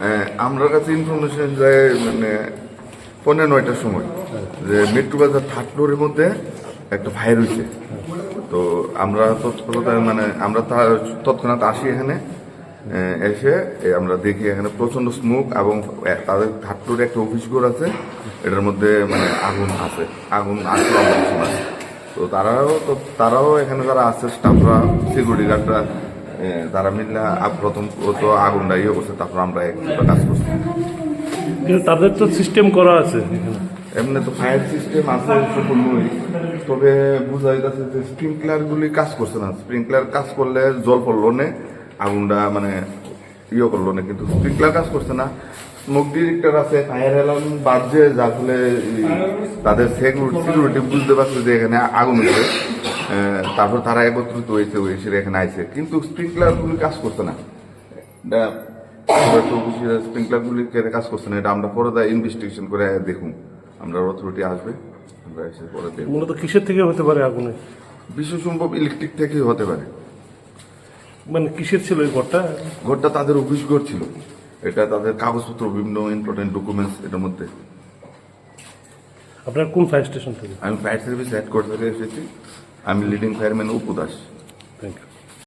হ্যাঁ, আমরা কাছে ইনফরমেশন যায় মানে পনেরো নয়টার সময়। যে মেট্রো বাজার থার্ড ফ্লোরের মধ্যে একটা ফায়ার হয়েছে তো আমরা তৎপরতায় মানে আমরা তৎক্ষণাৎ আসি এখানে এসে আমরা দেখি এখানে প্রচণ্ড স্মোক এবং তাদের থার্ড ফ্লোরে একটা অফিস ঘর আছে। এটার মধ্যে মানে আগুন আছে আগুন আসলে কিছু তো তারাও তো তারাও এখানে যারা আছে স্টাফরা সিকিউরিটি গার্ডরা তারা মিললে প্রথম তো আগুনটা ইয়ে করছে তারপর আমরা একটা কাজ করছি। কিন্তু তাদের তো সিস্টেম করা আছে। এমনি তো ফায়ার সিস্টেম আছে সম্পূর্ণই তবে বোঝা যাচ্ছে যে স্প্রিংকলার গুলি কাজ করছে না। স্প্রিংকলার কাজ করলে জল পড়ল না আগুনটা মানে ইয়ে করল না। কিন্তু স্প্রিংকলার কাজ করছে না। স্মোক ডিরেক্টর আছে ফায়ার অ্যালার্ম বাজছে যার ফলে তাদের সিকিউরিটি বুঝতে পারছে যে এখানে আগুন আহ, তারপর তারা একত্রিত হয়েছে হয়েছে এখানে আইছে। কিন্তু স্প্রিংকলার গুলি কাজ করছে না। এটা স্প্রিংকলার কাজ করছে না এটা আমরা পরে ইনভেস্টিগেশন করে দেখুন। আমরা অথরিটি আসবে আমরা এসে পরে দেখব। মূলত কিসের থেকে হতে পারে আগুনে? বিশ্ব সম্ভব ইলেকট্রিক থেকেই হতে পারে। মানে কিসের ছিল এই ঘরটা? ঘরটা তাদের অফিস ঘর ছিল। এটা তাদের কাগজপত্র বিভিন্ন ইম্পর্টেন্ট ডকুমেন্টস এটার মধ্যে। আপনার কোন ফায়ার স্টেশন থেকে? আমি ফায়ার সার্ভিস হেড কোয়ার্টার থেকে এসেছি। আমি লিডিং ফায়ারম্যান উপদাস থ্যাংক ইউ